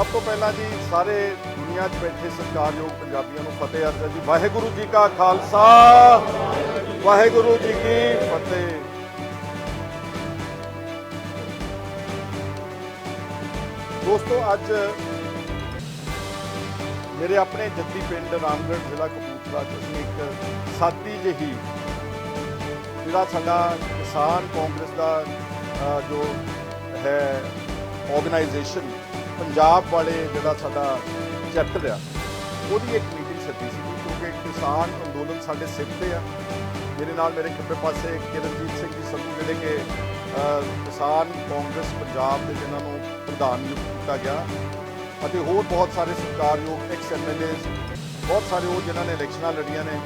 ਸਭ ਤੋਂ ਪਹਿਲਾਂ ਜੀ ਸਾਰੇ ਦੁਨੀਆ 'ਚ ਬੈਠੇ ਸਤਿਕਾਰਯੋਗ ਪੰਜਾਬੀਆਂ ਨੂੰ ਫਤਿਹ ਅਰਜ਼ਾ ਜੀ। ਵਾਹਿਗੁਰੂ ਜੀ ਕਾ ਖਾਲਸਾ, ਵਾਹਿਗੁਰੂ ਜੀ ਕੀ ਫਤਿਹ। ਦੋਸਤੋ, ਅੱਜ ਮੇਰੇ ਆਪਣੇ ਜੱਦੀ ਪਿੰਡ ਰਾਮਗੜ੍ਹ ਜ਼ਿਲ੍ਹਾ ਕਪੂਰਥਲਾ 'ਚ ਇੱਕ ਸਾਥੀ ਜਿਹੀ ਜਿਹੜਾ ਸਾਡਾ ਕਿਸਾਨ ਕਾਂਗਰਸ ਦਾ ਜੋ ਹੈ ਆਰਗੇਨਾਈਜੇਸ਼ਨ ਪੰਜਾਬ ਵਾਲੇ ਜਿਹੜਾ ਸਾਡਾ ਚੈਪਟਰ ਆ, ਉਹਦੀ ਇੱਕ ਮੀਟਿੰਗ ਸੱਦੀ ਸੀ ਕਿਉਂਕਿ ਕਿਸਾਨ ਅੰਦੋਲਨ ਸਾਡੇ ਸਿਰ ਤੇ ਆ ਮੇਰੇ ਨਾਲ ਮੇਰੇ ਖੱਬੇ ਪਾਸੇ ਕਿਰਨਜੀਤ ਸਿੰਘ ਜੀ ਸੰਧੂ ਜਿਹੜੇ ਕਿ ਕਿਸਾਨ ਕਾਂਗਰਸ ਪੰਜਾਬ ਦੇ ਜਿਨ੍ਹਾਂ ਨੂੰ ਪ੍ਰਧਾਨ ਨਿਯੁਕਤ ਕੀਤਾ ਗਿਆ ਅਤੇ ਹੋਰ ਬਹੁਤ ਸਾਰੇ ਸਰਕਾਰਯੋਗ ਐਕਸ ਐਮਐਲਏਜ਼ ਬਹੁਤ ਸਾਰੇ ਉਹ ਜਿਨ੍ਹਾਂ ਨੇ ਇਲੈਕਸ਼ਨਾਂ ਲੜੀਆਂ ਨੇ,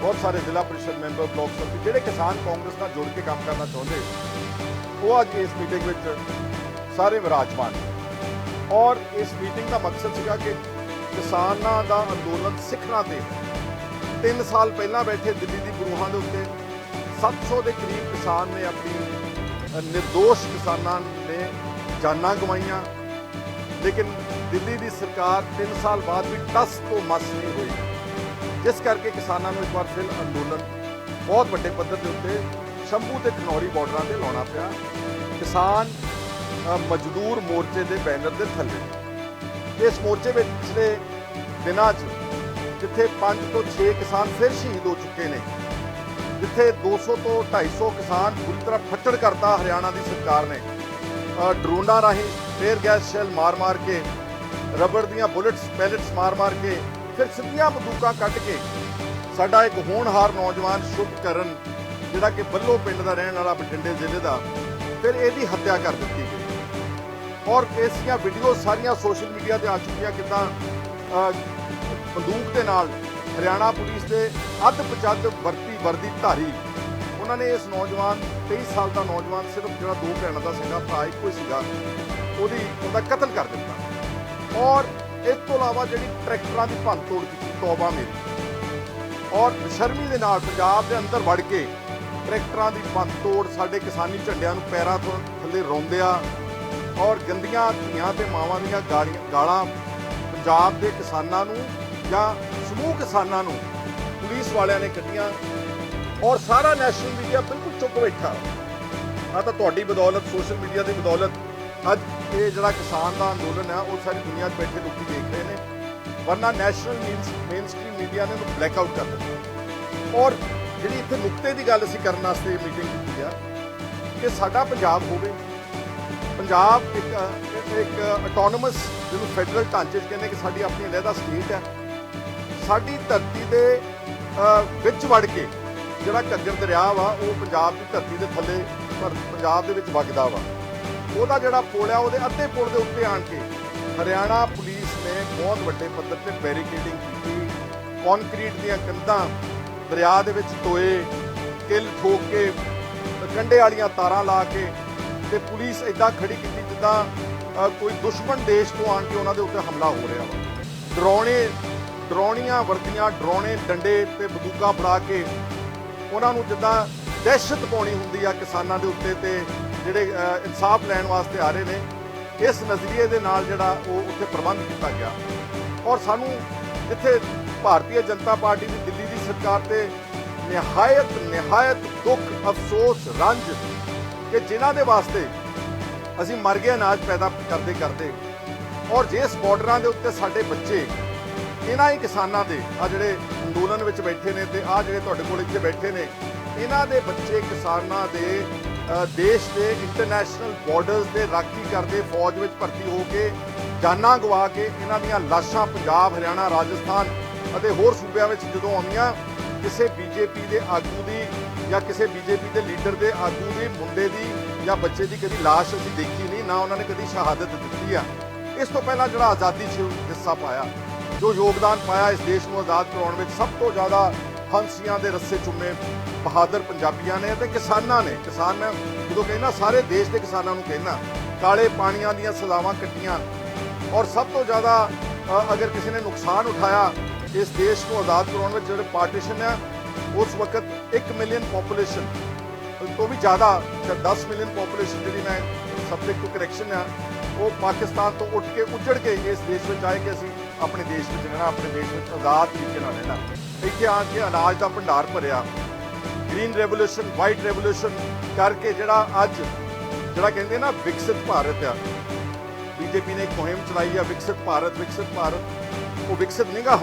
ਬਹੁਤ ਸਾਰੇ ਜ਼ਿਲ੍ਹਾ ਪਰਿਸ਼ਦ ਮੈਂਬਰ, ਬਲਾਕ ਸੰਮਤੀ ਜਿਹੜੇ ਕਿਸਾਨ ਕਾਂਗਰਸ ਨਾਲ ਜੁੜ ਕੇ ਕੰਮ ਕਰਨਾ ਚਾਹੁੰਦੇ, ਉਹ ਅੱਜ ਇਸ ਮੀਟਿੰਗ ਵਿੱਚ ਸਾਰੇ ਵਿਰਾਜਮਾਨ ਨੇ। ਔਰ ਇਸ ਮੀਟਿੰਗ ਦਾ ਮਕਸਦ ਸੀਗਾ ਕਿ ਕਿਸਾਨਾਂ ਦਾ ਅੰਦੋਲਨ ਸਿੱਖਣਾ ਤੇ 3 ਸਾਲ ਪਹਿਲਾਂ ਬੈਠੇ ਦਿੱਲੀ ਦੀ ਬਰੂਹਾਂ ਦੇ ਉੱਤੇ 700 ਦੇ ਕਰੀਬ ਕਿਸਾਨ ਨੇ ਆਪਣੀ ਅ, ਨਿਰਦੋਸ਼ ਕਿਸਾਨਾਂ ਨੇ ਜਾਨਾਂ ਗਵਾਈਆਂ। ਲੇਕਿਨ ਦਿੱਲੀ ਦੀ ਸਰਕਾਰ 3 ਸਾਲ ਬਾਅਦ ਵੀ ਟਸ ਤੋਂ ਮਸ ਨਹੀਂ ਹੋਈ। ਜਿਸ ਕਰਕੇ ਕਿਸਾਨਾਂ ਨੂੰ ਇੱਕ ਵਾਰ ਫਿਰ ਅੰਦੋਲਨ ਬਹੁਤ ਵੱਡੇ ਪੱਧਰ ਦੇ ਉੱਤੇ ਸ਼ੰਭੂ ਤੇ ਖਨੌਰੀ ਬਾਰਡਰਾਂ ਤੇ ਲਾਉਣਾ ਪਿਆ। ਕਿਸਾਨ ਮਜ਼ਦੂਰ ਮੋਰਚੇ ਦੇ ਬੈਨਰ ਦੇ ਥੱਲੇ। ਇਸ ਮੋਰਚੇ ਵਿੱਚ ਪਿਛਲੇ ਦਿਨਾਂ 'ਚ ਜਿੱਥੇ 5 ਤੋਂ 6 ਕਿਸਾਨ ਫਿਰ ਸ਼ਹੀਦ ਹੋ ਚੁੱਕੇ ਨੇ ਜਿੱਥੇ 200 ਤੋਂ 250 ਕਿਸਾਨ ਪੂਰੀ ਤਰ੍ਹਾਂ ਫੱਟੜ ਕਰਤਾ ਹਰਿਆਣਾ ਦੀ ਸਰਕਾਰ ਨੇ। ਅ, ਡਰੋਨਾਂ ਰਾਹੀਂ ਫੇਰ ਗੈਸ ਸ਼ੈਲ ਮਾਰ-ਮਾਰ ਕੇ ਰਬੜ ਦੀਆਂ ਬੁਲੇਟਸ ਪੈਲਟਸ ਮਾਰ-ਮਾਰ ਕੇ ਫਿਰ ਸਿੱਧੀਆਂ ਬੰਦੂਕਾਂ ਕੱਢ ਕੇ ਸਾਡਾ ਇੱਕ ਹੋਣਹਾਰ ਨੌਜਵਾਨ ਸ਼ੁਭ ਕਰਨ ਜਿਹੜਾ ਕਿ ਬੱਲੋ ਪਿੰਡ ਦਾ ਰਹਿਣ ਵਾਲਾ ਬਠਿੰਡੇ ਜ਼ਿਲ੍ਹੇ ਦਾ ਫਿਰ ਇਹਦੀ ਹੱਤਿਆ ਕਰ ਦਿੱਤੀ ਗਈ। ਔਰ ਇਸ ਦੀਆਂ ਵੀਡੀਓ ਸਾਰੀਆਂ ਸੋਸ਼ਲ ਮੀਡੀਆ ਤੇ ਆ ਚੁੱਕੀਆਂ, ਕਿਦਾਂ ਬੰਦੂਕ ਦੇ ਨਾਲ ਹਰਿਆਣਾ ਪੁਲਿਸ ਦੇ ਅੱਧ ਪਚੱਦ ਵਰਤੀ, ਵਰਦੀ ਧਾਰੀ। ਉਹਨਾਂ ਨੇ ਇਸ ਨੌਜਵਾਨ 23 ਸਾਲ ਦਾ ਨੌਜਵਾਨ, ਸਿਰਫ ਜਿਹੜਾ ਦੋ ਭੈਣਾਂ ਦਾ ਸੀਗਾ, ਭਰਾ ਇੱਕੋ ਹੀ ਸੀਗਾ, ਉਹਦੀ, ਉਹਦਾ ਕਤਲ ਕਰ ਦਿੱਤਾ। ਔਰ ਇਸ ਤੋਂ ਇਲਾਵਾ ਜਿਹੜੀ ਟਰੈਕਟਰਾਂ ਦੀ ਭੰਨ ਤੋੜ ਕੀਤੀ, ਤੌਬਾ ਮੇਰੀ। ਔਰ ਬਸ਼ਰਮੀ ਦੇ ਨਾਲ ਪੰਜਾਬ ਦੇ ਅੰਦਰ ਵੜ ਕੇ ਟਰੈਕਟਰਾਂ ਦੀ ਭੰਨ ਤੋੜ ਸਾਡੇ ਕਿਸਾਨੀ ਝੰਡਿਆਂ ਨੂੰ ਪੈਰਾਂ ਤੋਂ ਥੱਲੇ ਰੋਂਦਿਆਂ ਔਰ ਗੰਦੀਆਂ ਧੀਆਂ ਤੇ ਮਾਵਾਂ ਦੀਆਂ ਗਾਲੀਆਂ, ਗਾਲਾਂ ਪੰਜਾਬ ਦੇ ਕਿਸਾਨਾਂ ਨੂੰ ਜਾਂ ਸਮੂਹ ਕਿਸਾਨਾਂ ਨੂੰ ਪੁਲਿਸ ਵਾਲਿਆਂ ਨੇ ਕੱਢੀਆਂ ਔਰ ਸਾਰਾ ਨੈਸ਼ਨਲ ਮੀਡੀਆ ਬਿਲਕੁਲ ਚੁੱਪ ਬੈਠਾ। ਆ ਤਾਂ ਤੁਹਾਡੀ ਬਦੌਲਤ ਸੋਸ਼ਲ ਮੀਡੀਆ ਦੀ ਬਦੌਲਤ ਅੱਜ ਇਹ ਜਿਹੜਾ ਕਿਸਾਨ ਦਾ ਅੰਦੋਲਨ ਹੈ ਉਹ ਸਾਰੀ ਦੁਨੀਆ 'ਚ ਬੈਠੇ ਲੋਕੀ ਦੇਖ ਰਹੇ ਨੇ। ਵਰਨਾ ਨੈਸ਼ਨਲ ਮੇਨ ਸਟ੍ਰੀਮ ਮੀਡੀਆ ਨੇ ਉਹਨੂੰ ਬਲੈਕ ਆਊਟ ਕਰ ਦਿੱਤਾ। ਔਰ ਜਿਹੜੀ ਇੱਥੇ ਨੁਕਤੇ ਦੀ ਗੱਲ ਅਸੀਂ ਕਰਨ ਵਾਸਤੇ ਮੀਟਿੰਗ ਕੀਤੀ ਆ, ਕਿ ਸਾਡਾ ਪੰਜਾਬ ਹੋਵੇ ਪੰਜਾਬ ਇੱਕ ਇੱਕ ਆਟੋਨੋਮਸ ਜਿਹਨੂੰ ਫੈਡਰਲ ਢਾਂਚੇ 'ਚ ਕਹਿੰਦੇ ਕਿ ਸਾਡੀ ਆਪਣੀ ਅਲੱਗਾ ਸਟੇਟ ਹੈ। ਸਾਡੀ ਧਰਤੀ ਦੇ ਵਿੱਚ ਵੜ ਕੇ ਜਿਹੜਾ ਘੱਗਰ ਦਰਿਆ ਵਾ, ਉਹ ਪੰਜਾਬ ਦੀ ਧਰਤੀ ਦੇ ਥੱਲੇ, ਪਰ ਪੰਜਾਬ ਦੇ ਵਿੱਚ ਵਗਦਾ ਵਾ। ਉਹਦਾ ਜਿਹੜਾ ਪੁਲ ਆ, ਉਹਦੇ ਅੱਧੇ ਪੁਲ ਦੇ ਉੱਤੇ ਆਣ ਕੇ ਹਰਿਆਣਾ ਪੁਲਿਸ ਨੇ ਬਹੁਤ ਵੱਡੇ ਪੱਧਰ ਤੇ ਬੈਰੀਕੇਡਿੰਗ ਕੀਤੀ। ਕੰਕਰੀਟ ਦੀਆਂ ਕੰਧਾਂ ਦਰਿਆ ਦੇ ਵਿੱਚ ਟੋਏ ਕਿੱਲ ਠੋਕ ਕੇ ਕੰਡੇ ਵਾਲੀਆਂ ਤਾਰਾਂ ਲਾ ਕੇ ਤੇ ਪੁਲਿਸ ਇਦਾਂ ਖੜੀ ਕੀਤੀ ਜਿੱਦਾਂ ਕੋਈ ਦੁਸ਼ਮਣ ਦੇਸ਼ ਤੋਂ ਆਣ ਕੇ ਉਹਨਾਂ ਦੇ ਉੱਤੇ ਹਮਲਾ ਹੋ ਰਿਹਾ ਵਾ ਡਰੋਣੇ ਡਰੋਣੀਆਂ ਵਰਦੀਆਂ ਡਰੋਣੇ ਡੰਡੇ ਤੇ ਬੰਦੂਕਾਂ ਫੜਾ ਕੇ ਉਹਨਾਂ ਨੂੰ ਜਿੱਦਾਂ ਦਹਿਸ਼ਤ ਪਾਉਣੀ ਹੁੰਦੀ ਆ ਕਿਸਾਨਾਂ ਦੇ ਉੱਤੇ ਤੇ ਜਿਹੜੇ ਇਨਸਾਫ ਲੈਣ ਵਾਸਤੇ ਆ ਰਹੇ ਨੇ, ਇਸ ਨਜ਼ਰੀਏ ਦੇ ਨਾਲ ਜਿਹੜਾ ਉਹ ਉੱਥੇ ਪ੍ਰਬੰਧ ਕੀਤਾ ਗਿਆ। ਔਰ ਸਾਨੂੰ ਜਿੱਥੇ ਭਾਰਤੀ ਜਨਤਾ ਪਾਰਟੀ ਦੀ ਦਿੱਲੀ ਦੀ ਸਰਕਾਰ ਤੇ ਨਿਹਾਇਤ ਨਿਹਾਇਤ ਦੁੱਖ, ਅਫਸੋਸ, ਰੰਜ ਕਿ ਜਿਨ੍ਹਾਂ ਦੇ ਵਾਸਤੇ ਅਸੀਂ ਮਰ ਗਏ ਅਨਾਜ ਪੈਦਾ ਕਰਦੇ ਕਰਦੇ। ਔਰ ਜਿਸ ਬਾਰਡਰਾਂ ਦੇ ਉੱਤੇ ਸਾਡੇ ਬੱਚੇ, ਇਹਨਾਂ ਹੀ ਕਿਸਾਨਾਂ ਦੇ ਆ ਜਿਹੜੇ ਅੰਦੋਲਨ ਵਿੱਚ ਬੈਠੇ ਨੇ ਤੇ ਆ ਜਿਹੜੇ ਤੁਹਾਡੇ ਕੋਲ ਇੱਥੇ ਬੈਠੇ ਨੇ, ਇਹਨਾਂ ਦੇ ਬੱਚੇ ਕਿਸਾਨਾਂ ਦੇ ਦੇਸ਼ ਦੇ ਇੰਟਰਨੈਸ਼ਨਲ ਬਾਰਡਰਸ ਦੇ ਰਾਖੀ ਕਰਦੇ ਫੌਜ ਵਿੱਚ ਭਰਤੀ ਹੋ ਕੇ, ਜਾਨਾਂ ਗਵਾ ਕੇ ਇਹਨਾਂ ਦੀਆਂ ਲਾਸ਼ਾਂ ਪੰਜਾਬ, ਹਰਿਆਣਾ, ਰਾਜਸਥਾਨ ਅਤੇ ਹੋਰ ਸੂਬਿਆਂ ਵਿੱਚ ਜਦੋਂ ਆਉਂਦੀਆਂ, ਕਿਸੇ ਬੀਜੇਪੀ ਦੇ ਆਗੂ ਦੀ ਜਾਂ ਕਿਸੇ ਬੀਜੇਪੀ ਦੇ ਲੀਡਰ ਦੇ ਆਗੂ ਦੇ ਮੁੰਡੇ ਦੀ ਜਾਂ ਬੱਚੇ ਦੀ ਕਦੀ ਲਾਸ਼ ਅਸੀਂ ਦੇਖੀ ਨਹੀਂ, ਨਾ ਉਹਨਾਂ ਨੇ ਕਦੀ ਸ਼ਹਾਦਤ ਦਿੱਤੀ ਆ। ਇਸ ਤੋਂ ਪਹਿਲਾਂ ਜਿਹੜਾ ਆਜ਼ਾਦੀ 'ਚ ਹਿੱਸਾ ਪਾਇਆ, ਜੋ ਯੋਗਦਾਨ ਪਾਇਆ ਇਸ ਦੇਸ਼ ਨੂੰ ਆਜ਼ਾਦ ਕਰਾਉਣ ਵਿੱਚ ਸਭ ਤੋਂ ਜ਼ਿਆਦਾ ਫਾਂਸੀਆਂ ਦੇ ਰੱਸੇ ਚੁੰਮੇ ਬਹਾਦਰ ਪੰਜਾਬੀਆਂ ਨੇ ਤੇ ਕਿਸਾਨਾਂ ਨੇ। ਕਿਸਾਨ ਮੈਂ ਜਦੋਂ ਕਹਿੰਦਾ, ਸਾਰੇ ਦੇਸ਼ ਦੇ ਕਿਸਾਨਾਂ ਨੂੰ ਕਹਿੰਦਾ, ਕਾਲੇ ਪਾਣੀਆਂ ਦੀਆਂ ਸਜ਼ਾਵਾਂ ਕੱਟੀਆਂ ਔਰ ਸਭ ਤੋਂ ਜ਼ਿਆਦਾ ਅਗਰ ਕਿਸੇ ਨੇ ਨੁਕਸਾਨ ਉਠਾਇਆ, ਇਸ ਦੇਸ਼ ਨੂੰ ਆਜ਼ਾਦ ਕਰਾਉਣ ਵਿੱਚ ਜਿਹੜੇ ਪਾਰਟੀਸ਼ਨ ਆ ਉਸ ਵਕਤ 1 ਮਿਲੀਅਨ ਪੋਪੂਲੇਸ਼ਨ ਤੋਂ ਵੀ ਜ਼ਿਆਦਾ ਸ਼ਾਇਦ 10 ਮਿਲੀਅਨ ਪੋਪੂਲੇਸ਼ਨ ਜਿਹੜੀ ਮੈਂ ਸਬਜੈਕਟ ਟੂ ਕਰੈਕਸ਼ਨ ਆ ਉਹ ਪਾਕਿਸਤਾਨ ਤੋਂ ਉੱਠ ਕੇ ਉੱਜੜ ਕੇ ਇਸ ਦੇਸ਼ ਵਿੱਚ ਆਏ ਕਿ ਅਸੀਂ ਆਪਣੇ ਦੇਸ਼ ਵਿੱਚ ਰਹਿਣਾ ਆਪਣੇ ਦੇਸ਼ ਵਿੱਚ ਆਜ਼ਾਦ ਤਰੀਕੇ ਨਾਲ ਰਹਿਣਾ ਇੱਥੇ ਆ ਕੇ ਅਨਾਜ ਦਾ ਭੰਡਾਰ ਭਰਿਆ ਗ੍ਰੀਨ ਰੈਵੋਲੂਸ਼ਨ ਵਾਈਟ ਰੈਵੋਲੂਸ਼ਨ ਕਰਕੇ ਜਿਹੜਾ ਅੱਜ ਜਿਹੜਾ ਕਹਿੰਦੇ ਨਾ ਵਿਕਸਿਤ ਭਾਰਤ ਆ ਬੀਜੇਪੀ ਨੇ ਇੱਕ ਮੁਹਿੰਮ ਚਲਾਈ ਆ ਵਿਕਸਿਤ ਭਾਰਤ ਵਿਕਸਿਤ ਭਾਰਤ ਉਹ ਵਿਕਸਿਤ ਨਹੀਂਗਾ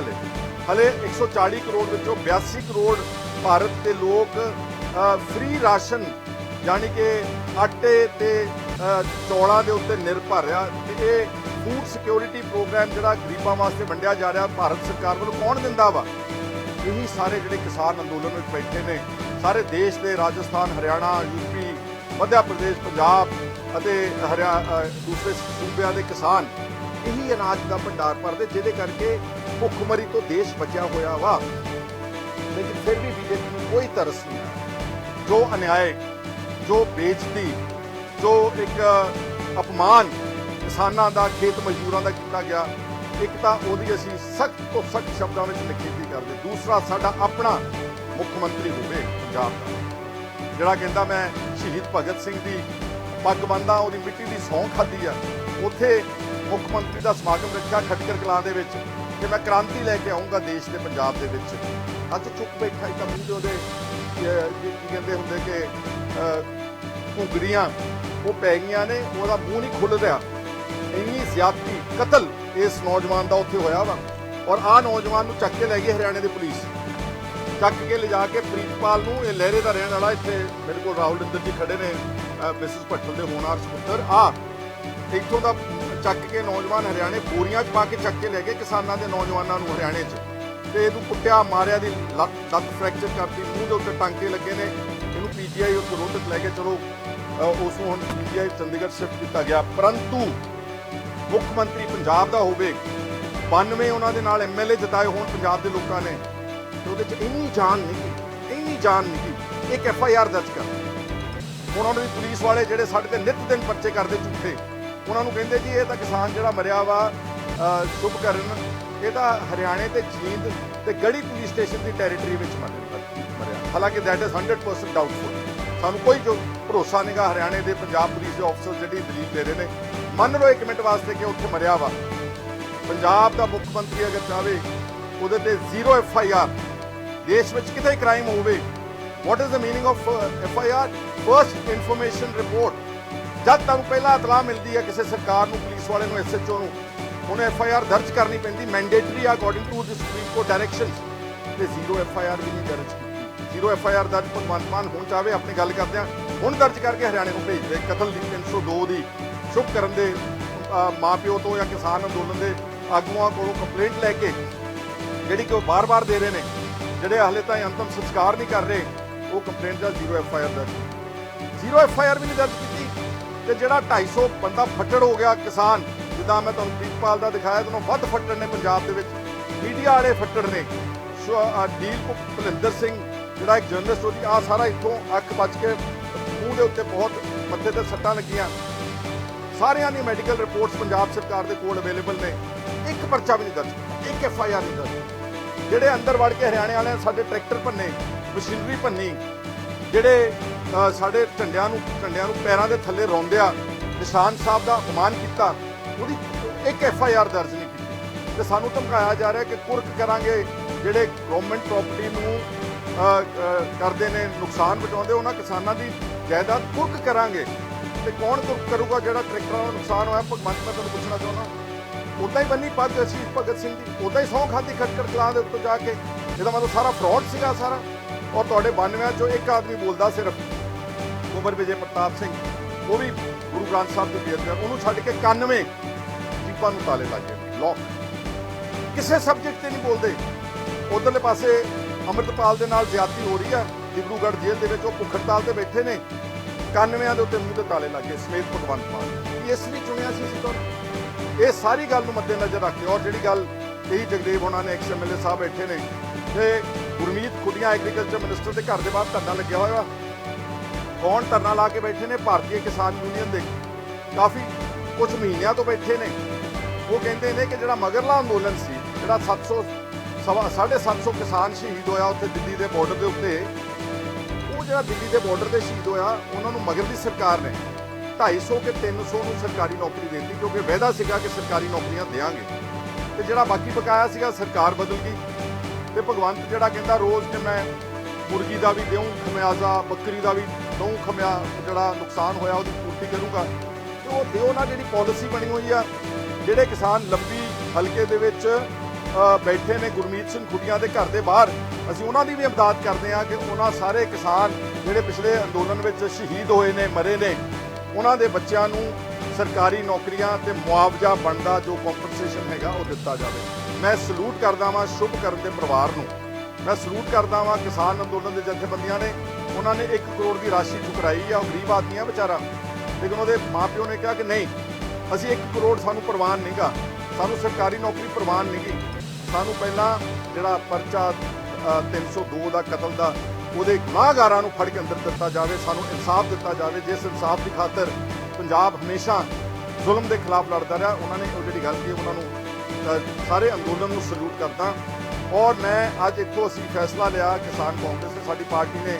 ਹਲੇ ਹਲੇ 140 ਕਰੋੜ ਵਿੱਚੋਂ 82 ਕਰੋੜ ਭਾਰਤ ਦੇ ਲੋਕ ਫ੍ਰੀ ਰਾਸ਼ਨ ਯਾਨੀ ਕਿ ਆਟੇ ਤੇ ਚੌਲਾਂ ਦੇ ਉੱਤੇ ਨਿਰਭਰ ਆ ਤੇ ਇਹ ਫੂਡ ਸਿਕਿਉਰਿਟੀ ਪ੍ਰੋਗਰਾਮ ਜਿਹੜਾ ਗਰੀਬਾਂ ਵਾਸਤੇ ਵੰਡਿਆ ਜਾ ਰਿਹਾ ਭਾਰਤ ਸਰਕਾਰ ਵੱਲੋਂ ਕੌਣ ਦਿੰਦਾ ਵਾ? ਇਹੀ ਸਾਰੇ ਜਿਹੜੇ ਕਿਸਾਨ ਅੰਦੋਲਨ ਵਿੱਚ ਬੈਠੇ ਨੇ ਸਾਰੇ ਦੇਸ਼ ਦੇ ਰਾਜਸਥਾਨ ਹਰਿਆਣਾ ਯੂਪੀ ਮੱਧ ਪ੍ਰਦੇਸ਼ ਪੰਜਾਬ ਅਤੇ ਹਰਿਆ ਅ, ਦੂਸਰੇ ਸੂਬਿਆਂ ਦੇ ਕਿਸਾਨ। ਇਹੀ ਅਨਾਜ ਦਾ ਭੰਡਾਰ ਭਰਦੇ, ਜਿਹਦੇ ਕਰਕੇ ਭੁੱਖਮਰੀ ਤੋਂ ਦੇਸ਼ ਬਚਿਆ ਹੋਇਆ ਵਾ। ਲੇਕਿਨ ਫਿਰ ਵੀ ਬੀਜੇਪੀ ਨੂੰ ਕੋਈ ਤਰਸ ਨਹੀਂ ਜੋ ਅਨਿਆਏ, ਜੋ ਬੇਇੱਜ਼ਤੀ, ਜੋ ਇੱਕ ਅਪਮਾਨ ਕਿਸਾਨਾਂ ਦਾ, ਖੇਤ ਮਜ਼ਦੂਰਾਂ ਦਾ ਕੀਤਾ ਗਿਆ, ਇੱਕ ਤਾਂ ਉਹਦੀ ਅਸੀਂ ਸਖਤ ਤੋਂ ਸਖਤ ਸ਼ਬਦਾਂ ਵਿੱਚ ਨਿਖੇਧੀ ਕਰਦੇ। ਦੂਸਰਾ, ਸਾਡਾ ਆਪਣਾ ਮੁੱਖ ਮੰਤਰੀ ਹੋਵੇ ਪੰਜਾਬ ਦਾ। ਜਿਹੜਾ ਕਹਿੰਦਾ ਮੈਂ ਸ਼ਹੀਦ ਭਗਤ ਸਿੰਘ ਦੀ ਪੱਗ ਬੰਦਾ ਉਹਦੀ ਮਿੱਟੀ ਦੀ ਸੌਂ ਖਾਦੀ ਆ, ਉੱਥੇ ਮੁੱਖ ਮੰਤਰੀ ਦਾ ਸਮਾਗਮ ਰੱਖਿਆ ਖਟਕਰ ਕਲਾਂ ਦੇ ਵਿੱਚ ਕਿ ਮੈਂ ਕ੍ਰਾਂਤੀ ਲੈ ਕੇ ਆਉਂਗਾ ਦੇਸ਼ ਦੇ ਪੰਜਾਬ ਦੇ ਵਿੱਚ। ਅੱਜ ਚੁੱਪ ਬੈਠਾ ਇੱਕ ਮੂੰਹ ਦੇ ਕੀ ਕਹਿੰਦੇ ਹੁੰਦੇ ਕਿ ਅਹ, ਘੁੰਗਰੀਆਂ ਉਹ ਪੈ ਗਈਆਂ ਨੇ ਉਹਦਾ ਮੂੰਹ ਨਹੀਂ ਖੁੱਲ ਰਿਹਾ। ਇੰਨੀ ਜ਼ਿਆਦਤੀ ਕਤਲ ਇਸ ਨੌਜਵਾਨ ਦਾ ਉੱਥੇ ਹੋਇਆ ਵਾ। ਔਰ ਆਹ ਨੌਜਵਾਨ ਨੂੰ ਚੱਕ ਕੇ ਲੈ ਗਈ ਹਰਿਆਣੇ ਦੀ ਪੁਲਿਸ। ਚੱਕ ਕੇ ਲਿਜਾ ਕੇ ਪ੍ਰੀਤਪਾਲ ਨੂੰ ਇਹ ਲਹਿਰੇ ਦਾ ਰਹਿਣ ਵਾਲਾ ਇੱਥੇ ਮੇਰੇ ਕੋਲ ਰਾਹੁਲ ਰਿੰਦਰ ਜੀ ਖੜੇ ਨੇ ਮਿਸਿਸ ਭੱਟਲ ਦੇ ਹੋਣਹਾਰ ਸਪੁੱਤਰ ਆ ਇੱਥੋਂ ਦਾ ਚੱਕ ਕੇ ਨੌਜਵਾਨ ਹਰਿਆਣੇ ਬੋਰੀਆਂ 'ਚ ਪਾ ਕੇ ਚੱਕ ਕੇ ਲੈ ਗਏ ਕਿਸਾਨਾਂ ਦੇ ਨੌਜਵਾਨਾਂ ਨੂੰ ਹਰਿਆਣੇ 'ਚ। ਤੇ ਇਹਨੂੰ ਕੁੱਟਿਆ ਮਾਰਿਆ ਦੀ ਲੱਤ ਲੱਤ ਫ੍ਰੈਕਚਰ ਕਰਤੀ ਮੂੰਹ ਦੇ ਉੱਤੇ ਟਾਂਕੇ ਲੱਗੇ ਨੇ। ਇਹਨੂੰ ਪੀਜੀਆਈ ਉੱਥੇ ਰੋਹਤਕ ਲੈ ਕੇ ਚਲੋ ਅ, ਉਸ ਨੂੰ ਹੁਣ ਪੀਜੀਆਈ ਚੰਡੀਗੜ੍ਹ ਸ਼ਿਫਟ ਕੀਤਾ ਗਿਆ। ਪਰੰਤੂ ਮੁੱਖ ਮੰਤਰੀ ਪੰਜਾਬ ਦਾ ਹੋਵੇ 92 ਉਹਨਾਂ ਦੇ ਨਾਲ ਐਮਐਲਏ ਜਿਤਾਏ ਹੋਣ ਪੰਜਾਬ ਦੇ ਲੋਕਾਂ ਨੇ। ਤੇ ਉਹਦੇ 'ਚ ਇੰਨੀ ਜਾਨ ਨਹੀਂ ਇੰਨੀ ਜਾਨ ਨਹੀਂ ਇੱਕ ਐਫ ਆਈ ਆਰ ਦਰਜ ਕਰ। ਹੁਣ ਉਹਨਾਂ ਦੀ ਪੁਲਿਸ ਵਾਲੇ ਜਿਹੜੇ ਸਾਡੇ ਤੇ ਨਿਤ ਦਿਨ ਪਰਚੇ ਕਰਦੇ ਝੂਠੇ। ਉਹਨਾਂ ਨੂੰ ਕਹਿੰਦੇ ਜੀ, ਇਹ ਤਾਂ ਕਿਸਾਨ ਜਿਹੜਾ ਮਰਿਆ ਵਾ ਸੁਭ ਕਰਨ ਇਹ ਤਾਂ ਹਰਿਆਣੇ ਤੇ ਜੀਂਦ ਤੇ ਗੜੀ ਪੁਲਿਸ ਸਟੇਸ਼ਨ ਦੀ ਟੈਰੀਟਰੀ ਵਿੱਚ ਮਰਿਆ। ਹਾਲਾਂਕਿ ਦੈਟ ਇਜ਼ 100% ਡਾਊਟਫੁਲ ਸਾਨੂੰ ਕੋਈ ਜੋ ਭਰੋਸਾ ਨਹੀਂ ਗਾ ਹਰਿਆਣੇ ਦੇ ਪੰਜਾਬ ਪੁਲਿਸ ਦੇ ਅਫਸਰ ਜਿਹੜੀ ਦਲੀਲ ਦੇ ਰਹੇ ਨੇ। ਮੰਨ ਲਓ ਇੱਕ ਮਿੰਟ ਵਾਸਤੇ ਕਿ ਉੱਥੇ ਮਰਿਆ ਵਾ। ਪੰਜਾਬ ਦਾ ਮੁੱਖ ਮੰਤਰੀ ਅਗਰ ਚਾਵੇ ਉਹਦੇ ਤੇ ਜ਼ੀਰੋ ਐਫ ਆਈ ਆਰ ਦੇਸ਼ ਵਿੱਚ ਕਿਤੇ ਕ੍ਰਾਈਮ ਹੋਵੇ। What is the meaning of F I R first information report ਜਦ ਤੁਹਾਨੂੰ ਪਹਿਲਾਂ ਇਤਲਾਹ ਮਿਲਦੀ ਹੈ ਕਿਸੇ ਸਰਕਾਰ ਨੂੰ ਪੁਲਿਸ ਵਾਲੇ ਨੂੰ ਐਸਐਚਓ ਨੂੰ ਉਹਨੇ ਐਫ ਆਈ ਆਰ ਦਰਜ ਕਰਨੀ ਪੈਂਦੀ mandatory according to the supreme court directions ਤੇ ਜ਼ੀਰੋ ਐਫ ਆਈ ਆਰ ਵੀ ਨਹੀਂ ਦਰਜ ਕੀਤੀ। ਜ਼ੀਰੋ ਐਫ ਆਈ ਆਰ ਦਰਜ ਭਗਵੰਤ ਮਾਨ ਹੁਣ ਚਾਹਵੇ ਆਪਣੀ ਗੱਲ ਕਰਦੇ ਆ ਹੁਣ ਦਰਜ ਕਰਕੇ ਹਰਿਆਣੇ ਨੂੰ ਭੇਜ ਦੇ ਕਤਲ ਦੀ 302 ਦੀ ਸ਼ੁਭ ਕਰਨ ਦੇ ਅ, ਮਾਪਿਓ ਤੋਂ ਜਾਂ ਕਿਸਾਨ ਅੰਦੋਲਨ ਦੇ ਆਗੂਆਂ ਕੋਲੋਂ ਕੰਪਲੇਂਟ ਲੈ ਕੇ ਜਿਹੜੀ ਕਿ ਉਹ ਬਾਰ-ਬਾਰ ਦੇ ਰਹੇ ਨੇ ਜਿਹੜੇ ਹਲੇ ਤਾਈਂ ਅੰਤਮ ਸੰਸਕਾਰ ਨਹੀਂ ਕਰ ਰਹੇ ਉਹ ਕੰਪਲੇਂਟ ਦਾ ਜ਼ੀਰੋ ਐਫ ਆਈ ਆਰ ਦਰਜ। ਜ਼ੀਰੋ ਐਫ ਆਈ ਆਰ ਵੀ ਨਹੀਂ ਦਰਜ ਕੀਤੀ। ਤੇ ਜਿਹੜਾ 250 ਬੰਦਾ ਫੱਟੜ ਹੋ ਗਿਆ ਕਿਸਾਨ, ਜਿੱਦਾਂ ਮੈਂ ਤੁਹਾਨੂੰ ਪ੍ਰੀਤਪਾਲ ਦਾ ਦਿਖਾਇਆ, ਤੁਹਾਨੂੰ ਵੱਧ ਫੱਟੜ ਨੇ ਪੰਜਾਬ ਦੇ ਵਿੱਚ। ਮੀਡੀਆ ਵਾਲੇ ਫੱਟੜ ਨੇ। ਡੀਲ ਭੁਪਿੰਦਰ ਸਿੰਘ, ਜਿਹੜਾ ਇੱਕ ਜਰਨਲਿਸਟ ਉਹਦੀ ਆ ਸਾਰਾ ਇੱਥੋਂ ਅੱਖ ਬਚ ਕੇ ਮੂੰਹ ਦੇ ਉੱਤੇ ਬਹੁਤ ਮੱਥੇ ਤੇ ਸੱਟਾਂ ਲੱਗੀਆਂ। ਸਾਰਿਆਂ ਦੀ ਮੈਡੀਕਲ ਰਿਪੋਰਟਸ ਪੰਜਾਬ ਸਰਕਾਰ ਦੇ ਕੋਲ ਅਵੇਲੇਬਲ ਨੇ। ਇੱਕ ਪਰਚਾ ਵੀ ਨਹੀਂ ਦਰਜ ਇੱਕ ਐਫ ਆਈ ਆਰ ਨਹੀਂ ਦਰਜ ਜਿਹੜੇ ਅੰਦਰ ਵੜ ਕੇ ਹਰਿਆਣੇ ਵਾਲਿਆਂ ਸਾਡੇ ਟਰੈਕਟਰ ਭੰਨੇ, ਮਸ਼ੀਨਰੀ ਭੰਨੀ, ਜਿਹੜੇ ਸਾਡੇ ਝੰਡਿਆਂ ਨੂੰ ਝੰਡਿਆਂ ਨੂੰ ਪੈਰਾਂ ਦੇ ਥੱਲੇ ਰੌਂਦਿਆ ਨਿਸ਼ਾਨ ਸਾਹਿਬ ਦਾ ਅਪਮਾਨ ਕੀਤਾ, ਉਹਦੀ ਇੱਕ ਐਫ ਆਈ ਆਰ ਦਰਜ ਨਹੀਂ ਕੀਤੀ। ਤੇ ਸਾਨੂੰ ਧਮਕਾਇਆ ਜਾ ਰਿਹਾ ਕਿ ਕੁਰਕ ਕਰਾਂਗੇ, ਜਿਹੜੇ ਗਵਰਨਮੈਂਟ ਪ੍ਰਾਪਰਟੀ ਨੂੰ ਕਰਦੇ ਨੇ, ਨੁਕਸਾਨ ਬਚਾਉਂਦੇ ਉਹਨਾਂ ਕਿਸਾਨਾਂ ਦੀ ਜਾਇਦਾਦ ਕੁਰਕ ਕਰਾਂਗੇ। ਤੇ ਕੌਣ ਕੁਰਕ ਕਰੂਗਾ ਜਿਹੜਾ ਟਰੈਕਟਰਾਂ ਦਾ ਨੁਕਸਾਨ ਹੋਇਆ? ਭਗਵੰਤ ਮੈਂ ਤੁਹਾਨੂੰ ਪੁੱਛਣਾ ਚਾਹੁੰਦਾ ਉਦਾਂ ਹੀ ਬੰਨੀ ਪੱਗ ਸ਼ਹੀਦ ਭਗਤ ਸਿੰਘ ਦੀ ਉਦਾਂ ਹੀ ਸੌਂ ਖਾਦੀ ਖਟਕੜ ਕਲਾਂ ਦੇ ਉੱਤੇ ਜਾ ਕੇ। ਇਹਦਾ ਮਤਲਬ ਸਾਰਾ ਫਰਾਡ ਸੀਗਾ ਸਾਰਾ। ਔਰ ਤੁਹਾਡੇ 92 ਚੋਂ ਇੱਕ ਆਦਮੀ ਬੋਲਦਾ ਸਿਰਫ ਕੁਮਰ ਵਿਜੇ ਪ੍ਰਤਾਪ ਸਿੰਘ, ਉਹ ਵੀ ਗੁਰੂ ਗ੍ਰੰਥ ਸਾਹਿਬ ਦੇ ਬੇਅਦਬੀ ਉਹਨੂੰ ਛੱਡ ਕੇ 91 ਜੀਪਾਂ ਨੂੰ ਤਾਲੇ ਲੱਗੇ ਲੋਕ ਕਿਸੇ ਸਬਜੈਕਟ ਤੇ ਨਹੀਂ ਬੋਲਦੇ। ਉਧਰਲੇ ਪਾਸੇ ਅੰਮ੍ਰਿਤਪਾਲ ਦੇ ਨਾਲ ਜ਼ਿਆਦਤੀ ਹੋ ਰਹੀ ਆ ਡਿਬਰੂਗੜ੍ਹ ਜੇਲ੍ਹ ਦੇ ਵਿੱਚ ਉਹ ਭੁੱਖੜਤਾਲ ਤੇ ਬੈਠੇ ਨੇ 91 ਦੇ ਉੱਤੇ ਮੂੰਹ ਤੇ ਤਾਲੇ ਲੱਗੇ ਸਮੇਤ ਭਗਵੰਤ ਮਾਨ। ਇਸ ਲਈ ਚੁਣਿਆ ਸੀ ਅਸੀਂ ਤੁਹਾਨੂੰ ਇਹ ਸਾਰੀ ਗੱਲ ਨੂੰ ਮੱਦੇਨਜ਼ਰ ਰੱਖਦੇ ਔਰ ਜਿਹੜੀ ਗੱਲ ਇਹੀ ਜਗਦੇਵ ਹੋਣਾ ਨੇ ਐਕਸ ਐਮਐਲਏ ਸਾਹਿਬ ਬੈਠੇ ਨੇ, ਤੇ ਗੁਰਮੀਤ ਖੁੱਡੀਆਂ ਐਗਰੀਕਲਚਰ ਮਿਨਿਸਟਰ ਦੇ ਘਰ ਦੇ ਬਾਹਰ ਧਰਨਾ ਲੱਗਿਆ ਹੋਇਆ। ਕੌਣ ਧਰਨਾ ਲਾ ਕੇ ਬੈਠੇ ਨੇ? ਭਾਰਤੀ ਕਿਸਾਨ ਯੂਨੀਅਨ ਦੇ ਕਾਫੀ ਕੁਝ ਮਹੀਨਿਆਂ ਤੋਂ ਬੈਠੇ ਨੇ। ਉਹ ਕਹਿੰਦੇ ਨੇ ਕਿ ਜਿਹੜਾ ਮਗਰਲਾ ਅੰਦੋਲਨ ਸੀ, ਜਿਹੜਾ 700 ਸਵਾ 750 ਕਿਸਾਨ ਸ਼ਹੀਦ ਹੋਇਆ ਉੱਥੇ ਦਿੱਲੀ ਦੇ ਬਾਰਡਰ ਦੇ ਉੱਤੇ, ਉਹ ਜਿਹੜਾ ਦਿੱਲੀ ਦੇ ਬਾਰਡਰ ਤੇ ਸ਼ਹੀਦ ਹੋਇਆ, ਉਹਨਾਂ ਨੂੰ ਮਗਰ ਦੀ ਸਰਕਾਰ ਨੇ 250 ਕਿ 300 ਨੂੰ ਸਰਕਾਰੀ ਨੌਕਰੀ ਦੇ ਦਿੱਤੀ, ਕਿਉਂਕਿ ਵਾਅਦਾ ਸੀਗਾ ਕਿ ਸਰਕਾਰੀ ਨੌਕਰੀਆਂ ਦੇਵਾਂਗੇ। ਤੇ ਜਿਹੜਾ ਬਾਕੀ ਬਕਾਇਆ ਸੀਗਾ, ਸਰਕਾਰ ਬਦਲ ਗਈ। ਤੇ ਭਗਵੰਤ ਜਿਹੜਾ ਕਹਿੰਦਾ, ਰੋਜ਼ ਕਿ ਮੈਂ ਮੁਰਗੀ ਦਾ ਵੀ ਦੇਉਂ ਖਮਿਆਜ਼ਾ ਬੱਕਰੀ ਦਾ ਵੀ ਦਊਂ ਖਮਿਆ, ਜਿਹੜਾ ਨੁਕਸਾਨ ਹੋਇਆ, ਉਹਦੀ ਪੂਰਤੀ ਕਰੂੰਗਾ। ਤੇ ਉਹ ਦਿਓ ਨਾ ਜਿਹੜੀ ਪਾਲਿਸੀ ਬਣੀ ਹੋਈ ਆ, ਜਿਹੜੇ ਕਿਸਾਨ ਲੰਬੀ ਹਲਕੇ ਦੇ ਵਿੱਚ ਬੈਠੇ ਨੇ ਗੁਰਮੀਤ ਸਿੰਘ ਖੁੱਡੀਆਂ ਦੇ ਘਰ ਦੇ ਬਾਹਰ, ਅਸੀਂ ਉਹਨਾਂ ਦੀ ਵੀ ਇਮਦਾਦ ਕਰਦੇ ਹਾਂ ਕਿ ਉਹਨਾਂ ਸਾਰੇ ਕਿਸਾਨ ਜਿਹੜੇ ਪਿਛਲੇ ਅੰਦੋਲਨ ਵਿੱਚ ਸ਼ਹੀਦ ਹੋਏ ਨੇ, ਮਰੇ ਨੇ, ਉਹਨਾਂ ਦੇ ਬੱਚਿਆਂ ਨੂੰ ਸਰਕਾਰੀ ਨੌਕਰੀਆਂ ਤੇ ਮੁਆਵਜ਼ਾ ਬਣਦਾ ਜੋ ਕੰਪਨਸੇਸ਼ਨ ਹੈਗਾ, ਉਹ ਦਿੱਤਾ ਜਾਵੇ। ਮੈਂ ਸਲੂਟ ਕਰਦਾ ਵਾਂ, ਸ਼ੁਭ ਕਰਨ ਦੇ ਪਰਿਵਾਰ ਨੂੰ। ਮੈਂ ਸਲੂਟ ਕਰਦਾ ਵਾਂ, ਕਿਸਾਨ ਅੰਦੋਲਨ ਦੇ ਜਥੇਬੰਦੀਆਂ ਨੇ ਉਹਨਾਂ ਨੇ 1 ਕਰੋੜ ਦੀ ਰਾਸ਼ੀ ਠੁਕਰਾਈ ਆ ਉਹ ਗਰੀਬ ਆਦਮੀ ਆ ਵਿਚਾਰਾ। ਲੇਕਿਨ ਉਹਦੇ ਮਾਪਿਓ ਨੇ ਕਿਹਾ ਕਿ ਨਹੀਂ ਅਸੀਂ 1 ਕਰੋੜ ਸਾਨੂੰ ਪ੍ਰਵਾਨ ਨਹੀਂਗਾ ਸਾਨੂੰ ਸਰਕਾਰੀ ਨੌਕਰੀ ਪ੍ਰਵਾਨ ਨਹੀਂਗੀ ਸਾਨੂੰ ਪਹਿਲਾਂ ਜਿਹੜਾ ਪਰਚਾ ਅ, 302 ਦਾ ਕਤਲ ਦਾ ਉਹਦੇ ਗੁਨਾਹਗਾਰਾਂ ਨੂੰ ਫੜ ਕੇ ਅੰਦਰ ਦਿੱਤਾ ਜਾਵੇ ਸਾਨੂੰ ਇਨਸਾਫ ਦਿੱਤਾ ਜਾਵੇ। ਜਿਸ ਇਨਸਾਫ ਦੀ ਖਾਤਰ ਪੰਜਾਬ ਹਮੇਸ਼ਾ ਜ਼ੁਲਮ ਦੇ ਖਿਲਾਫ ਲੜਦਾ ਰਿਹਾ ਉਹਨਾਂ ਨੇ ਉਹ ਜਿਹੜੀ ਗੱਲ ਕੀ ਉਹਨਾਂ ਨੂੰ ਸਾਰੇ ਅੰਦੋਲਨ ਨੂੰ ਸਲੂਟ ਕਰਦਾ। ਔਰ ਮੈਂ ਅੱਜ ਇੱਥੋਂ ਅਸੀਂ ਫੈਸਲਾ ਲਿਆ ਕਿਸਾਨ ਕਾਂਗਰਸ ਸਾਡੀ ਪਾਰਟੀ ਨੇ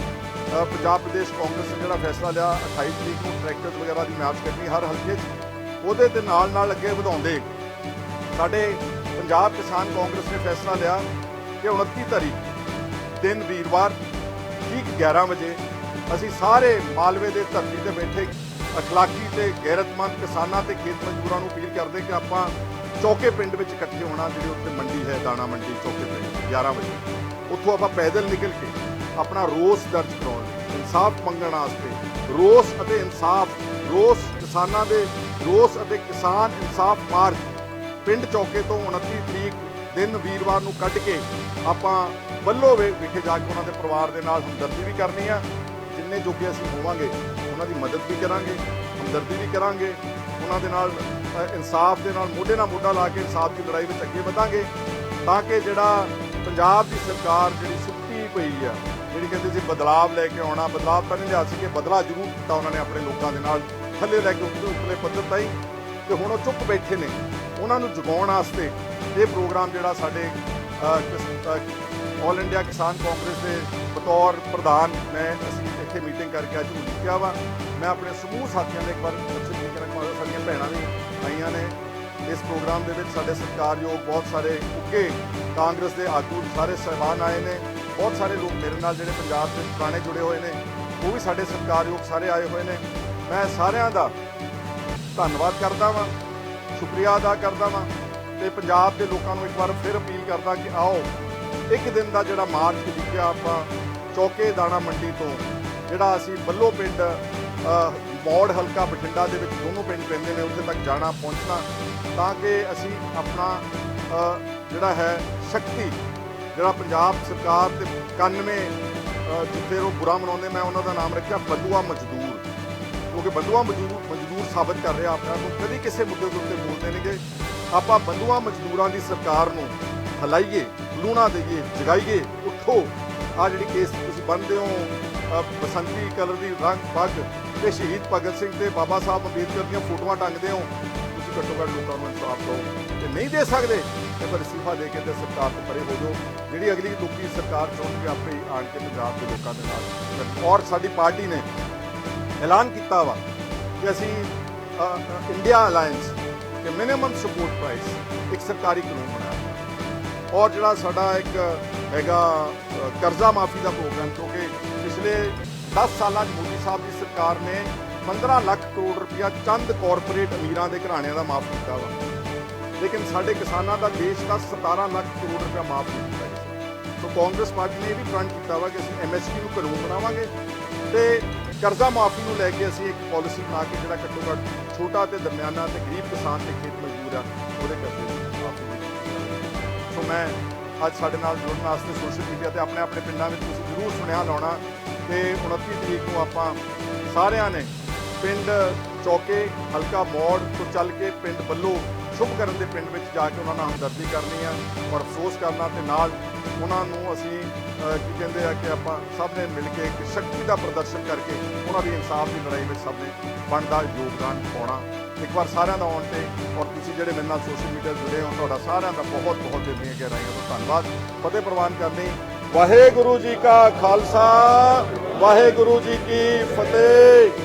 ਪੰਜਾਬ ਪ੍ਰਦੇਸ਼ ਕਾਂਗਰਸ ਨੇ ਜਿਹੜਾ ਫੈਸਲਾ ਲਿਆ 28 ਤਰੀਕ ਨੂੰ ਟਰੈਕਟਰਸ ਵਗੈਰਾ ਦੀ ਮੈਚ ਕੱਢਣੀ ਹਰ ਹਲਕੇ 'ਚ, ਉਹਦੇ ਦੇ ਨਾਲ ਨਾਲ ਅੱਗੇ ਵਧਾਉਂਦੇ ਸਾਡੇ ਪੰਜਾਬ ਕਿਸਾਨ ਕਾਂਗਰਸ ਨੇ ਫੈਸਲਾ ਲਿਆ ਕਿ 29 ਤਾਰੀਖ, ਦਿਨ ਵੀਰਵਾਰ ਠੀਕ 11 ਵਜੇ ਅਸੀਂ ਸਾਰੇ ਮਾਲਵੇ ਦੇ ਧਰਤੀ ਤੇ ਬੈਠੇ ਅਖਲਾਕੀ ਤੇ ਗੈਰਤਮੰਦ ਕਿਸਾਨਾਂ ਤੇ ਖੇਤ ਮਜ਼ਦੂਰਾਂ ਨੂੰ ਅਪੀਲ ਕਰਦੇ ਕਿ ਆਪਾਂ ਚੌਕੇ ਪਿੰਡ ਵਿੱਚ ਇਕੱਠੇ ਹੋਣਾ, ਜਿਹੜੀ ਉੱਥੇ ਮੰਡੀ ਹੈ, ਦਾਣਾ ਮੰਡੀ ਚੌਕੇ ਪਿੰਡ 11 ਵਜੇ। ਉੱਥੋਂ ਆਪਾਂ ਪੈਦਲ ਨਿਕਲ ਕੇ ਆਪਣਾ ਰੋਸ ਦਰਜ ਕਰਾਉਣ ਇਨਸਾਫ ਮੰਗਣ ਵਾਸਤੇ। ਰੋਸ ਅਤੇ ਇਨਸਾਫ, ਰੋਸ ਕਿਸਾਨਾਂ ਦੇ, ਰੋਸ ਅਤੇ ਕਿਸਾਨ ਇਨਸਾਫ ਮਾਰਚ ਪਿੰਡ ਚੌਕੇ ਤੋਂ 29 ਤਰੀਕ ਦਿਨ ਵੀਰਵਾਰ ਨੂੰ ਕੱਢ ਕੇ ਆਪਾਂ ਬੱਲੋ ਵੇ ਵਿਖੇ ਜਾ ਕੇ ਉਹਨਾਂ ਦੇ ਪਰਿਵਾਰ ਦੇ ਨਾਲ ਹਮਦਰਦੀ ਵੀ ਕਰਨੀ ਆ। ਜਿੰਨੇ ਜੋਗੇ ਅਸੀਂ ਹੋਵਾਂਗੇ, ਉਹਨਾਂ ਦੀ ਮਦਦ ਵੀ ਕਰਾਂਗੇ, ਹਮਦਰਦੀ ਵੀ ਕਰਾਂਗੇ। ਉਹਨਾਂ ਦੇ ਨਾਲ ਇਨਸਾਫ ਦੇ ਨਾਲ ਮੋਢੇ ਨਾਲ ਮੋਢਾ ਲਾ ਕੇ ਇਨਸਾਫ ਦੀ ਲੜਾਈ ਵਿੱਚ ਅੱਗੇ ਵਧਾਂਗੇ। ਤਾਂ ਕਿ ਜਿਹੜਾ ਪੰਜਾਬ ਦੀ ਸਰਕਾਰ ਜਿਹੜੀ ਸੁੱਤੀ ਪਈ ਆ ਜਿਹੜੀ ਕਹਿੰਦੇ ਸੀ ਬਦਲਾਵ ਲੈ ਕੇ ਆਉਣਾ, ਬਦਲਾਵ ਤਾਂ ਨਹੀਂ ਲਿਆ ਸੀ ਕਿ ਬਦਲਾ ਜ਼ਰੂਰ ਕੀਤਾ ਉਹਨਾਂ ਨੇ ਆਪਣੇ ਲੋਕਾਂ ਦੇ ਨਾਲ, ਥੱਲੇ ਲੈ ਕੇ ਉੱਤੇ ਉੱਪਰਲੇ ਪੱਧਰ ਤਾਈਂ। ਤੇ ਹੁਣ ਉਹ ਚੁੱਪ ਬੈਠੇ ਨੇ। ਉਹਨਾਂ ਨੂੰ ਜਗਾਉਣ ਵਾਸਤੇ ਇਹ ਪ੍ਰੋਗਰਾਮ ਜਿਹੜਾ ਸਾਡੇ ਆਲ ਇੰਡੀਆ ਕਿਸਾਨ ਕਾਂਗਰਸ ਦੇ ਬਤੌਰ ਪ੍ਰਧਾਨ ਮੈਂ ਅਸੀਂ ਇੱਥੇ ਮੀਟਿੰਗ ਕਰਕੇ ਅੱਜ ਉਲੀਕਿਆ ਵਾ। ਮੈਂ ਆਪਣੇ ਸਮੂਹ ਸਾਥੀਆਂ ਦੇ ਇੱਕ ਵਾਰ ਅੱਛੇ ਤਰੀਕੇ ਨਾਲ ਸਾਡੀਆਂ ਭੈਣਾਂ ਵੀ ਆਈਆਂ ਨੇ। ਇਸ ਪ੍ਰੋਗਰਾਮ ਦੇ ਵਿੱਚ ਸਾਡੇ ਸਤਿਕਾਰਯੋਗ ਬਹੁਤ ਸਾਰੇ ਉੱਗੇ ਕਾਂਗਰਸ ਦੇ ਆਗੂ, ਸਾਰੇ ਸਹਿਬਾਨ ਆਏ ਨੇ। ਬਹੁਤ ਸਾਰੇ ਲੋਕ ਮੇਰੇ ਨਾਲ ਜਿਹੜੇ ਪੰਜਾਬ ਦੇ ਪੁਰਾਣੇ ਜੁੜੇ ਹੋਏ ਨੇ ਉਹ ਵੀ ਸਾਡੇ ਸਤਿਕਾਰਯੋਗ ਸਾਰੇ ਆਏ ਹੋਏ ਨੇ। ਮੈਂ ਸਾਰਿਆਂ ਦਾ ਧੰਨਵਾਦ ਕਰਦਾ ਵਾਂ ਸ਼ੁਕਰੀਆ ਅਦਾ ਕਰਦਾ ਵਾਂ ਤੇ ਪੰਜਾਬ ਦੇ ਲੋਕਾਂ ਨੂੰ ਇੱਕ ਵਾਰ ਫਿਰ ਅਪੀਲ ਕਰਦਾ ਕਿ ਆਓ ਇੱਕ ਦਿਨ ਦਾ ਜਿਹੜਾ ਮਾਰਚ ਲਿਖਿਆ ਆਪਾਂ ਚੌਕੇ ਦਾਣਾ ਮੰਡੀ ਤੋਂ ਜਿਹੜਾ ਅਸੀਂ ਬੱਲੋ ਪਿੰਡ ਅ, ਮੌੜ ਹਲਕਾ ਬਠਿੰਡਾ ਦੇ ਵਿੱਚ ਦੋਨੋਂ ਪਿੰਡ ਪੈਂਦੇ ਨੇ ਉੱਥੇ ਤੱਕ ਜਾਣਾ ਪਹੁੰਚਣਾ ਤਾਂ ਕਿ ਅਸੀਂ ਆਪਣਾ ਜਿਹੜਾ ਹੈ ਸ਼ਕਤੀ ਜਿਹੜਾ ਪੰਜਾਬ ਸਰਕਾਰ ਤੇ 91 ਜਿੱਥੇ ਉਹ ਬੁਰਾ ਮਨਾਉਂਦੇ ਮੈਂ ਉਹਨਾਂ ਦਾ ਨਾਮ ਰੱਖਿਆ ਬਦੂਆ ਮਜ਼ਦੂਰ। ਕਿਉਂਕਿ ਬੰਦੂਆ ਮਜ਼ਦੂਰ ਮਜ਼ਦੂਰ ਸਾਬਤ ਕਰ ਰਿਹਾ ਆਪਣਾ ਨੂੰ ਕਦੀ ਕਿਸੇ ਮੁੱਦੇ ਦੇ ਉੱਤੇ ਬੋਲਦੇ ਨੇਗੇ ਆਪਾਂ ਬੰਦੂਆ ਮਜ਼ਦੂਰਾਂ ਦੀ ਸਰਕਾਰ ਨੂੰ ਹਲਾਈਏ ਲੂਣਾ ਦੇਈਏ ਜਗਾਈਏ ਉੱਠੋ। ਆ ਜਿਹੜੀ ਕੇਸ ਤੁਸੀਂ ਬੰਨਦੇ ਹੋ ਅ, ਬਸੰਤੀ ਕਲਰ ਦੀ ਰੰਗ ਪੱਗ ਤੇ ਸ਼ਹੀਦ ਭਗਤ ਸਿੰਘ ਤੇ ਬਾਬਾ ਸਾਹਿਬ ਅੰਬੇਦਕਰ ਦੀਆਂ ਫੋਟੋਆਂ ਟੰਗਦੇ ਹੋ ਤੁਸੀਂ ਘੱਟੋ ਘੱਟ ਲੋਕਾਂ ਨੂੰ ਇਨਸਾਫ ਦਿਓ। ਤੇ ਨਹੀਂ ਦੇ ਸਕਦੇ ਤੇ ਫਿਰ ਅਸਤੀਫਾ ਦੇ ਕੇ ਤੇ ਸਰਕਾਰ ਤੋਂ ਪਰੇ ਹੋ ਜਾਓ। ਜਿਹੜੀ ਅਗਲੀ ਲੋਕੀ ਸਰਕਾਰ ਚੁਣਨਗੇ ਆਪੇ ਆਣ ਕੇ ਪੰਜਾਬ ਦੇ ਲੋਕਾਂ ਦੇ ਨਾਲ। ਔਰ ਸਾਡੀ ਪਾਰਟੀ ਨੇ ਐਲਾਨ ਕੀਤਾ ਵਾ ਕਿ ਅਸੀਂ ਇੰਡੀਆ ਅਲਾਈਅੰਸ ਕਿ ਮਿਨੀਮਮ ਸਪੋਰਟ ਪ੍ਰਾਈਸ ਇੱਕ ਸਰਕਾਰੀ ਕਾਨੂੰਨ ਬਣਾਇਆ। ਔਰ ਜਿਹੜਾ ਸਾਡਾ ਇੱਕ ਹੈਗਾ ਕਰਜ਼ਾ ਮਾਫੀ ਦਾ ਪ੍ਰੋਗਰਾਮ ਕਿਉਂਕਿ ਪਿਛਲੇ 10 ਸਾਲਾਂ 'ਚ ਮੋਦੀ ਸਾਹਿਬ ਦੀ ਸਰਕਾਰ ਨੇ 15 ਲੱਖ ਕਰੋੜ ਰੁਪਇਆ ਚੰਦ ਕਾਰਪੋਰੇਟ ਅਮੀਰਾਂ ਦੇ ਘਰਾਣਿਆਂ ਦਾ ਮਾਫ ਕੀਤਾ ਵਾ। ਲੇਕਿਨ ਸਾਡੇ ਕਿਸਾਨਾਂ ਦਾ ਦੇਸ਼ ਦਾ 17 ਲੱਖ ਕਰੋੜ ਰੁਪਇਆ ਮਾਫ ਨਹੀਂ ਕੀਤਾ ਗਿਆ ਸੋ। ਕਾਂਗਰਸ ਪਾਰਟੀ ਨੇ ਇਹ ਵੀ ਪ੍ਰਣ ਕੀਤਾ ਵਾ ਕਿ ਅਸੀਂ ਐਮਐਸਪੀ ਨੂੰ ਕਾਨੂੰਨ ਬਣਾਵਾਂਗੇ ਤੇ ਕਰਜ਼ਾ ਮਾਫੀ ਨੂੰ ਲੈ ਕੇ ਅਸੀਂ ਇੱਕ ਪਾਲਿਸੀ ਬਣਾ ਕੇ ਜਿਹੜਾ ਘੱਟੋ ਘੱਟ ਛੋਟਾ ਤੇ ਦਰਮਿਆਨਾ ਤੇ ਗਰੀਬ ਕਿਸਾਨ ਤੇ ਖੇਤ ਮਜ਼ਦੂਰ ਆ, ਉਹਦੇ ਕਰਜ਼ੇ ਮਾਫੀ ਸੋ ਮੈਂ ਅੱਜ ਸਾਡੇ ਨਾਲ ਜੁੜਨ ਵਾਸਤੇ ਸੋਸ਼ਲ ਮੀਡੀਆ ਤੇ ਆਪਣੇ ਆਪਣੇ ਪਿੰਡਾਂ ਵਿੱਚ ਤੁਸੀਂ ਜ਼ਰੂਰ ਸੁਣਿਆ ਲਾਉਣਾ ਤੇ 29 ਤਰੀਕ ਨੂੰ ਆਪਾਂ ਸਾਰਿਆਂ ਨੇ ਪਿੰਡ ਚੌਕੇ, ਹਲਕਾ ਮੋੜ ਤੋਂ ਚੱਲ ਕੇ ਪਿੰਡ ਬੱਲੋ, ਸ਼ੁਭ ਕਰਨ ਦੇ ਪਿੰਡ ਵਿੱਚ ਜਾ ਕੇ ਉਹਨਾਂ ਨਾਲ ਹਮਦਰਦੀ ਕਰਨੀ ਆ ਔਰ ਅਫਸੋਸ ਕਰਨਾ ਤੇ ਨਾਲ ਉਹਨਾਂ ਨੂੰ ਅਸੀਂ ਕੀ ਕਹਿੰਦੇ ਆ ਕਿ ਆਪਾਂ ਸਭ ਨੇ ਮਿਲ ਕੇ ਇੱਕ ਸ਼ਕਤੀ ਦਾ ਪ੍ਰਦਰਸ਼ਨ ਕਰਕੇ ਉਹਨਾਂ ਦੀ ਇਨਸਾਫ ਦੀ ਲੜਾਈ ਵਿੱਚ ਸਭ ਨੇ ਬਣਦਾ ਯੋਗਦਾਨ ਪਾਉਣਾ। ਇੱਕ ਵਾਰ ਸਾਰਿਆਂ ਦਾ ਆਉਣ ਤੇ ਔਰ ਤੁਸੀਂ ਜਿਹੜੇ ਮੇਰੇ ਨਾਲ ਸੋਸ਼ਲ ਮੀਡੀਆ ਜੁੜੇ ਹੋ, ਤੁਹਾਡਾ ਸਾਰਿਆਂ ਦਾ ਬਹੁਤ ਬਹੁਤ ਦਿਲ ਦੀਆਂ ਗਹਿਰਾਈਆਂ ਤੋਂ ਧੰਨਵਾਦ। ਫਤਿਹ ਪ੍ਰਵਾਨ ਕਰਨੀ ਵਾਹਿਗੁਰੂ ਜੀ ਕਾ ਖਾਲਸਾ, ਵਾਹਿਗੁਰੂ ਜੀ ਕੀ ਫਤਿਹ।